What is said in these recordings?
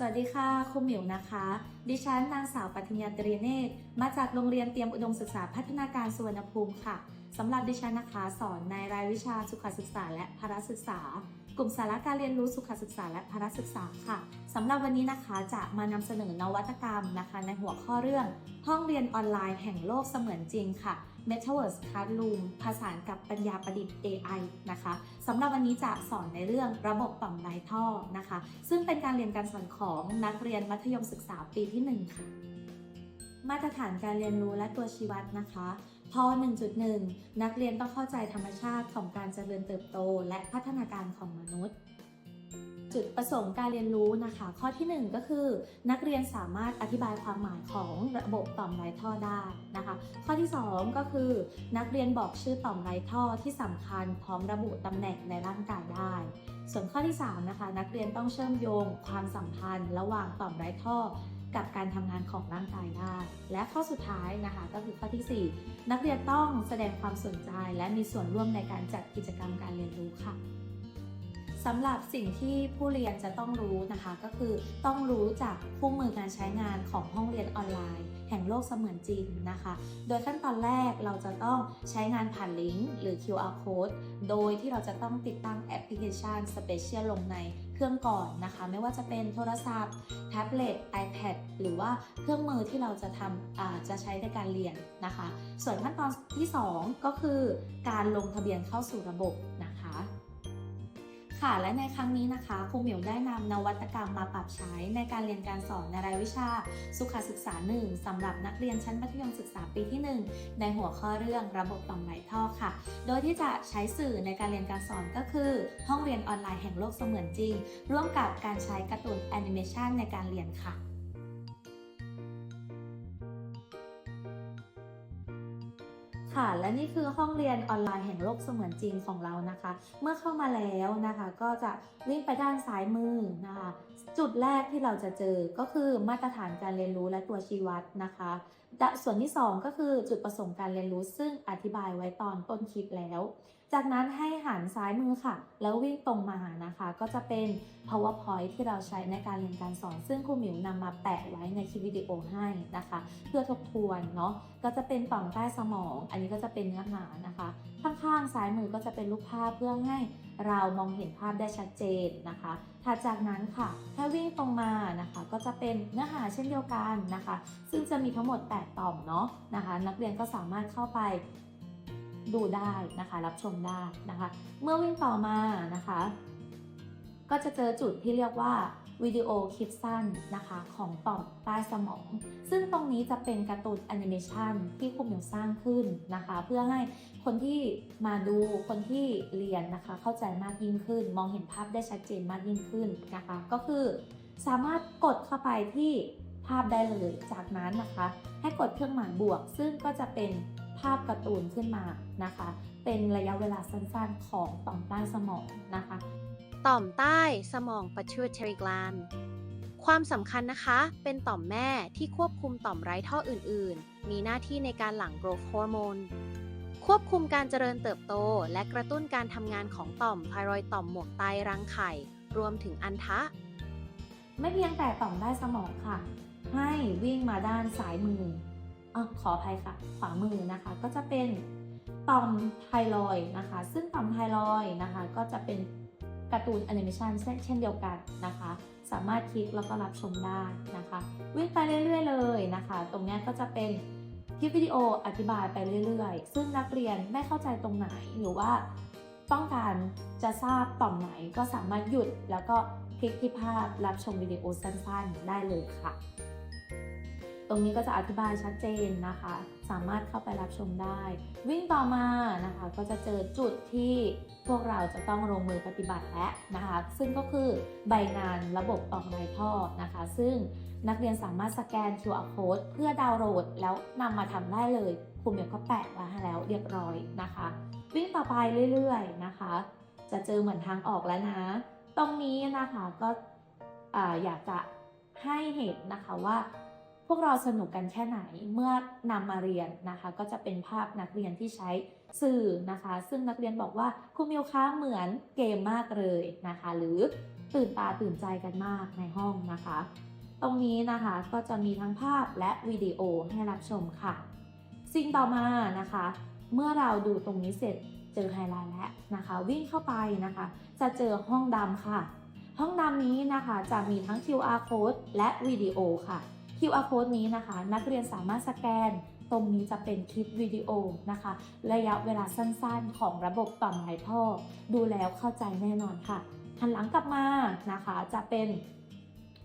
สวัสดีค่ะครูหมิวนะคะ ดิฉันนางสาวปัทญาตรีเนตรมาจากโรงเรียนเตรียมอุดมศึกษาพัฒนาการสุวรรณภูมิค่ะสำหรับดิฉันนะคะ สอนในรายวิชาสุขศึกษาและพละศึกษา กลุ่มสาระการเรียนรู้สุขศึกษาและพละศึกษาค่ะสำหรับวันนี้นะคะจะมานำเสนอนวัตกรรมนะคะ ในหัวข้อเรื่อง ห้องเรียนออนไลน์แห่งโลกเสมือนจริงค่ะ Metaverse Classroom ผสานกับปัญญาประดิษฐ์ AI นะคะสำหรับวันนี้จะสอนในเรื่องระบบต่อมไร้ท่อนะคะ ซึ่งเป็นการเรียนการสอนของนักเรียนมัธยมศึกษาปีที่ 1 ค่ะ มาตรฐานการเรียนรู้และตัวชี้วัดนะคะพอ1.1 นักเรียนต้องเข้าใจธรรมชาติของการเจริญเติบโต และพัฒนาการของมนุษย์ จุดประสงค์การเรียนรู้นะคะ ข้อทีหนึ่1 ก็คือ นักเรียนสามารถอธิบายความหมายของระบบต่อมไร้ท่อได้นะคะ ข้อที่ 2 ก็คือ นักเรียนบอกชื่อต่อมไร้ท่อที่สำคัญพร้อมระบุตำแหน่งในร่างกายได้ ส่วนข้อที่ 3 นะคะ นักเรียนต้องเชื่อมโยงความสัมพันธ์ ระหว่างต่อมไร้ท่อกับการทำงานของร่างกายได้ และข้อสุดท้ายนะคะก็คือข้อทีสี่ 4 นักเรียนต้องแสดงความสนใจและมีส่วนร่วมในการจัดกิจกรรมการเรียนรู้ค่ะ สำหรับสิ่งที่ผู้เรียนจะต้องรู้นะคะ ก็คือต้องรู้จากคู่มือการใช้งานของห้องเรียนออนไลน์ แห่งโลกเสมือนจริงนะคะ โดยขั้นตอนแรกเราจะต้องใช้งานผ่านลิงก์หรือ QR code โดยที่เราจะต้องติดตั้งแอปพลิเคชัน Special ลงในเครื่องก่อนนะคะ ไม่ว่าจะเป็นโทรศัพท์ แท็บเล็ต iPad หรือว่าเครื่องมือที่เราจะทำจะใช้ในการเรียนนะคะ ส่วนขั้นตอนที่ 2 ก็คือการลงทะเบียนเข้าสู่ระบบนะ ค่ะและในครั้งนี้นะคะครูเหมียวได้นำนวัตกรรมมาปรับใช้ในการเรียนการสอนในรายวิชา สุขศึกษา 1สำหรับนักเรียนชั้นมัธยมศึกษาปีที่ 1 ในหัวข้อเรื่องระบบต่อมไหลท่อค่ะ โดยที่จะใช้สื่อในการเรียนการสอนก็คือ ห้องเรียนออนไลน์แห่งโลกเสมือนจริง ร่วมกับการใช้การ์ตูนแอนิเมชันในการเรียนค่ะ ค่ะ และนี่คือห้องเรียนออนไลน์แห่งโลกเสมือนจริงของเรานะคะ เมื่อเข้ามาแล้วนะคะ ก็จะวิ่งไปด้านซ้ายมือนะคะ จุดแรกที่เราจะเจอก็คือมาตรฐานการเรียนรู้และตัวชี้วัดนะคะและส่วนที่ 2 ก็คือจุดประสงค์การเรียนรู้ซึ่งอธิบายไว้ตอนต้นคลิปแล้ว จากนั้นให้หันซ้ายมือค่ะ แล้ววิ่งตรงมาหานะคะ ก็จะเป็น powerpoint ที่เราใช้ในการเรียนการสอน ซึ่งครูหมิวนำมาแปะไว้ในคลิปวิดีโอให้นะคะ เพื่อทบทวนเนาะก็จะเป็นต่อมใต้สมอง อันนี้ก็จะเป็นเนื้อหานะคะ ข้างๆซ้ายมือก็จะเป็นรูปภาพเพื่อให้เรามองเห็นภาพได้ชัดเจนนะคะถัดจากนั้นค่ะถ้าวิ่งตรงมานะคะ ก็จะเป็นเนื้อหาเช่นเดียวกันนะคะ ซึ่งจะมีทั้งหมด 8 ต่อมเนาะนะคะ นักเรียนก็สามารถเข้าไป ดูได้นะคะ รับชมได้นะคะ เมื่อวิ่งต่อมานะคะ ก็จะเจอจุดที่เรียกว่าวิดีโอคลิปสั้นนะคะของต่อมใต้สมอง ซึ่งตรงนี้จะเป็นการ์ตูนแอนิเมชันที่ครูเหมียวสร้างขึ้นนะคะ เพื่อให้คนที่มาดูคนที่เรียนนะคะ เข้าใจมากยิ่งขึ้น มองเห็นภาพได้ชัดเจนมากยิ่งขึ้นนะคะ ก็คือสามารถกดเข้าไปที่ภาพได้เลย จากนั้นนะคะ ให้กดเครื่องหมายบวก ซึ่งก็จะเป็น ภาพการ์ตูนขึ้นมานะคะ เป็นระยะเวลาสั้นๆของต่อมใต้สมองนะคะ ต่อมใต้สมอง pituitary gland ความสำคัญนะคะ เป็นต่อมแม่ที่ควบคุมต่อมไร้ท่ออื่น ๆ มีหน้าที่ในการหลั่ง growth hormone ควบคุมการเจริญเติบโต และกระตุ้นการทำงานของต่อมไทรอยด์ต่อมหมวกไตรังไข่ รวมถึงอันทะ ไม่เพียงแต่ต่อมใต้สมองค่ะ ให้วิ่งมาด้านซ้ายมือ อขออภัยค่ะ ขวามือนะคะก็จะเป็นต่อมไทรอยนะคะ ซึ่งต่อมไทรอยนะคะ ก็จะเป็นการ์ตูนแอนิเมชันเช่นเดียวกันนะคะ สามารถคลิกแล้วก็รับชมได้นะคะ วิ่งไปเรื่อย ๆ เลยนะคะ ตรงนี้ก็จะเป็นคลิปวิดีโออธิบายไปเรื่อย ๆ ซึ่งนักเรียนไม่เข้าใจตรงไหนหรือว่าต้องการจะทราบต่อมไหนก็สามารถหยุดแล้วก็คลิกที่ภาพรับชมวิดีโอสั้นๆ ได้เลยค่ะ ตรงนี้ก็จะอธิบายชัดเจนนะคะ สามารถเข้าไปรับชมได้ วิ่งต่อมานะคะ ก็จะเจอจุดที่พวกเราจะต้องลงมือปฏิบัติแล้วนะคะ ซึ่งก็คือใบงานระบบออกไรท่อนะคะ ซึ่งนักเรียนสามารถสแกน QR code เพื่อดาวน์โหลดแล้วนำมาทำได้เลยครูเหมียวก็แปะไว้ให้แล้วเรียบร้อยนะคะ วิ่งต่อไปเรื่อยๆนะคะ จะเจอเหมือนทางออกแล้วนะ ตรงนี้นะคะก็ออยากจะให้เห็นนะคะว่า พวกเราสนุกกันแค่ไหนเมื่อนำมาเรียนนะคะ ก็จะเป็นภาพนักเรียนที่ใช้สื่อนะคะ ซึ่งนักเรียนบอกว่าครูมิวคะเหมือนเกมมากเลยนะคะ หรือตื่นตาตื่นใจกันมากในห้องนะคะ ตรงนี้นะคะก็จะมีทั้งภาพและวิดีโอให้รับชมค่ะ สิ่งต่อมานะคะ เมื่อเราดูตรงนี้เสร็จเจอไฮไลท์แล้วนะคะ วิ่งเข้าไปนะคะ จะเจอห้องดำค่ะ ห้องดำนี้นะคะจะมีทั้ง QR code และวิดีโอค่ะ QR code นี้นะคะ นักเรียนสามารถสแกน ตรงนี้จะเป็นคลิปวิดีโอนะคะ ระยะเวลาสั้นๆ ของระบบต่อมไหลท่อ ดูแล้วเข้าใจแน่นอนค่ะหันหลังกลับมานะคะจะเป็น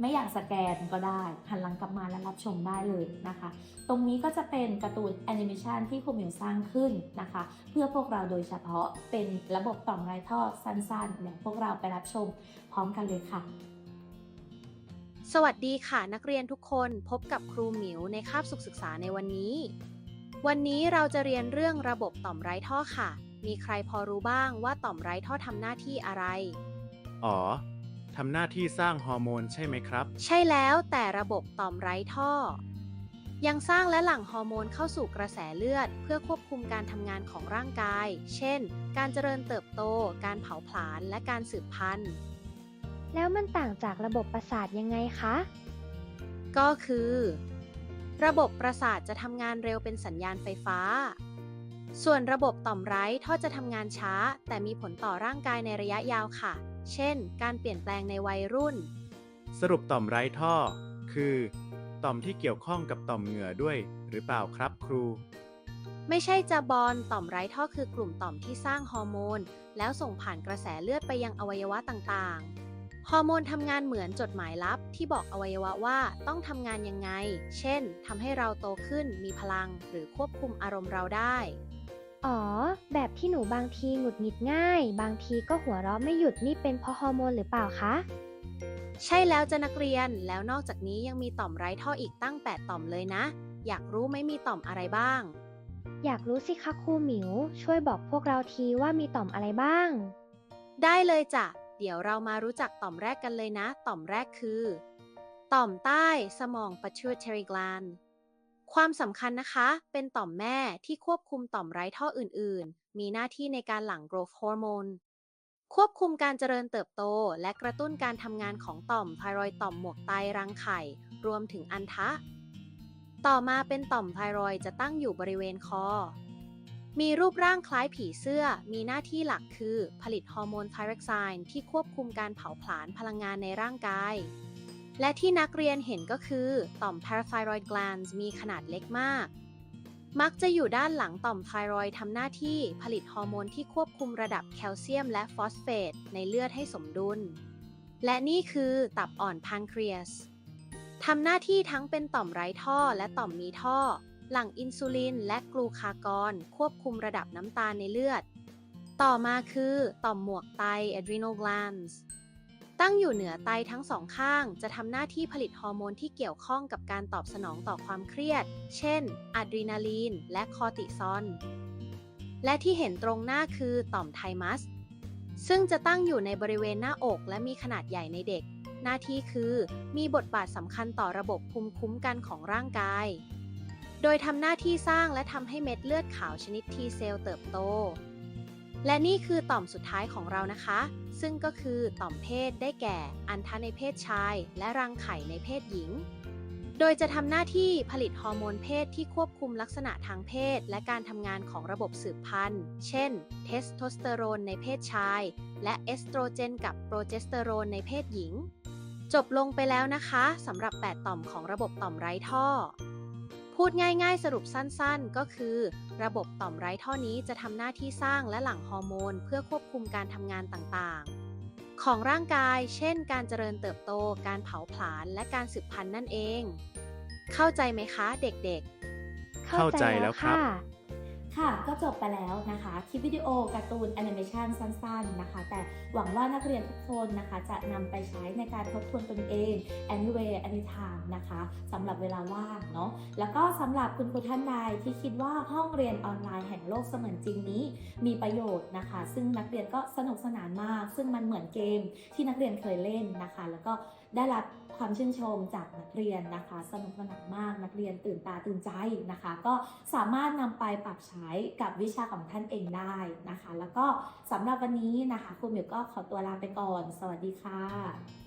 ไม่อยากสแกนก็ได้หันหลังกลับมาแล้วรับชมได้เลยนะคะ ตรงนี้ก็จะเป็นการ์ตูนแอนิเมชันที่ครูมิวสร้างขึ้นนะคะ เพื่อพวกเราโดยเฉพาะเป็นระบบต่อมไรท่อสั้นๆเดี๋ยวพวกเราไปรับชมพร้อมกันเลยค่ะ สวัสดีค่ะนักเรียนทุกคนพบกับครูหมิวในคาบสุขศึกษาในวันนี้ วันนี้เราจะเรียนเรื่องระบบต่อมไร้ท่อค่ะ มีใครพอรู้บ้างว่าต่อมไร้ท่อทำหน้าที่อะไร อ๋อ ทำหน้าที่สร้างฮอร์โมนใช่ไหมครับ ใช่แล้วแต่ระบบต่อมไร้ท่อ ยังสร้างและหลั่งฮอร์โมนเข้าสู่กระแสเลือด เพื่อควบคุมการทำงานของร่างกาย เช่น การเจริญเติบโต การเผาผลาญและการสืบพันธุ์ แล้วมันต่างจากระบบประสาทยังไงคะ ก็คือ ระบบประสาทจะทำงานเร็วเป็นสัญญาณไฟฟ้า ส่วนระบบต่อมไร้ท่อจะทำงานช้า แต่มีผลต่อร่างกายในระยะยาวค่ะ เช่น การเปลี่ยนแปลงในวัยรุ่น สรุปต่อมไร้ท่อ คือ ต่อมที่เกี่ยวข้องกับต่อมเหงื่อด้วยหรือเปล่าครับครู ไม่ใช่จะบอลต่อมไร้ท่อคือกลุ่มต่อมที่สร้างฮอร์โมน แล้วส่งผ่านกระแสเลือดไปยังอวัยวะต่างๆ ฮอร์โมนทำงานเหมือนจดหมายลับ ที่บอกอวัยวะว่าต้องทำงานยังไง เช่นทำให้เราโตขึ้นมีพลังหรือควบคุมอารมณ์เราได้ อ๋อ แบบที่หนูบางทีหงุดหงิดง่าย บางทีก็หัวเราะไม่หยุดนี่เป็นเพราะฮอร์โมนหรือเปล่าคะ ใช่แล้วจะนักเรียน แล้วนอกจากนี้ยังมีต่อมไร้ท่ออีกตั้ง 8 ต่อมเลยนะ อยากรู้ไหมมีต่อมอะไรบ้าง อยากรู้สิคะครูหมิว ช่วยบอกพวกเราทีว่ามีต่อมอะไรบ้าง ได้เลยจ้ะ เดี๋ยวเรามารู้จักต่อมแรกกันเลยนะ ต่อมแรกคือ ต่อมใต้สมอง pituitary gland ความสำคัญนะคะ เป็นต่อมแม่ที่ควบคุมต่อมไร้ท่ออื่น ๆ มีหน้าที่ในการหลั่ง growth hormone ควบคุมการเจริญเติบโต และกระตุ้นการทำงานของต่อมไทรอยต่อมหมวกไตรังไข่ รวมถึงอันทะ ต่อมาเป็นต่อมไทรอยจะตั้งอยู่บริเวณคอ มีรูปร่างคล้ายผีเสื้อ มีหน้าที่หลักคือ ผลิตฮอร์โมนไทรอกไซน์ที่ควบคุมการเผาผลาญพลังงานในร่างกาย และที่นักเรียนเห็นก็คือ ต่อม parathyroid glands มีขนาดเล็กมาก มักจะอยู่ด้านหลังต่อมไทรอยทำหน้าที่ผลิตฮอร์โมนที่ควบคุมระดับแคลเซียมและฟอสเฟตในเลือดให้สมดุล และนี่คือตับอ่อนพันครีสทำหน้าที่ทั้งเป็นต่อมไร้ท่อและต่อมมีท่อ หลั่งอินซูลินและกลูคากอน ควบคุมระดับน้ำตาลในเลือด ต่อมาคือต่อมหมวกไต adrenal glands ตั้งอยู่เหนือไตทั้งสองข้าง จะทำหน้าที่ผลิตฮอร์โมนที่เกี่ยวข้องกับการตอบสนองต่อความเครียด เช่นอะดรีนาลีน และคอร์ติซอล และที่เห็นตรงหน้าคือต่อมไทมัส ซึ่งจะตั้งอยู่ในบริเวณหน้าอกและมีขนาดใหญ่ในเด็ก หน้าที่คือมีบทบาทสำคัญต่อระบบภูมิคุ้มกันของร่างกาย ดยทำหน้าที่สร้างและทำให้เม็ดเลือดขาวชนิด T เซลล์เติบโต และนี่คือต่อมสุดท้ายของเรานะคะ ซึ่งก็คือต่อมเพศได้แก่ อันทะในเพศชาย และรังไข่ในเพศหญิง โดยจะทำหน้าที่ผลิตฮอร์โมนเพศที่ควบคุมลักษณะทางเพศ และการทำงานของระบบสืบพันธุ์ เช่น เทสโทสเตอโรนในเพศชาย และเอสโตรเจนกับโปรเจสเตอโรนในเพศหญิง จบลงไปแล้วนะคะสำหรับ 8 ต่อมของระบบต่อมไร้ท่อ พูดง่ายๆ สรุปสั้นๆ ก็คือ ระบบต่อมไร้ท่อนี้จะทำหน้าที่สร้างและหลั่งฮอร์โมน เพื่อควบคุมการทำงานต่างๆ ของร่างกาย เช่น การเจริญเติบโต การเผาผลาญ และการสืบพันธุ์นั่นเอง เข้าใจไหมคะ เด็กๆ เข้าใจแล้วครับ ค่ะก็จบไปแล้วนะคะคลิปวิดีโอการ์ตูนแอนิเมชันสั้นๆนะคะ แต่หวังว่านักเรียนทุกคนนะคะจะนำไปใช้ในการทบทวนตนเอง anywhere anytime นะคะสำหรับเวลาว่างเนาะแล้วก็สำหรับคุณครูท่านใดที่คิดว่าห้องเรียนออนไลน์แห่งโลกเสมือนจริงนี้ มีประโยชน์นะคะ ซึ่งนักเรียนก็สนุกสนานมาก ซึ่งมันเหมือนเกมที่นักเรียนเคยเล่นนะคะ แล้วก็ ได้รับความชื่นชมจากนักเรียนนะคะ สนุกสนานมากนักเรียนตื่นตาตื่นใจนะคะ ก็สามารถนำไปปรับใช้กับวิชาของท่านเองได้นะคะ แล้วก็สำหรับวันนี้นะคะครูหมิวก็ขอตัวลาไปก่อน สวัสดีค่ะ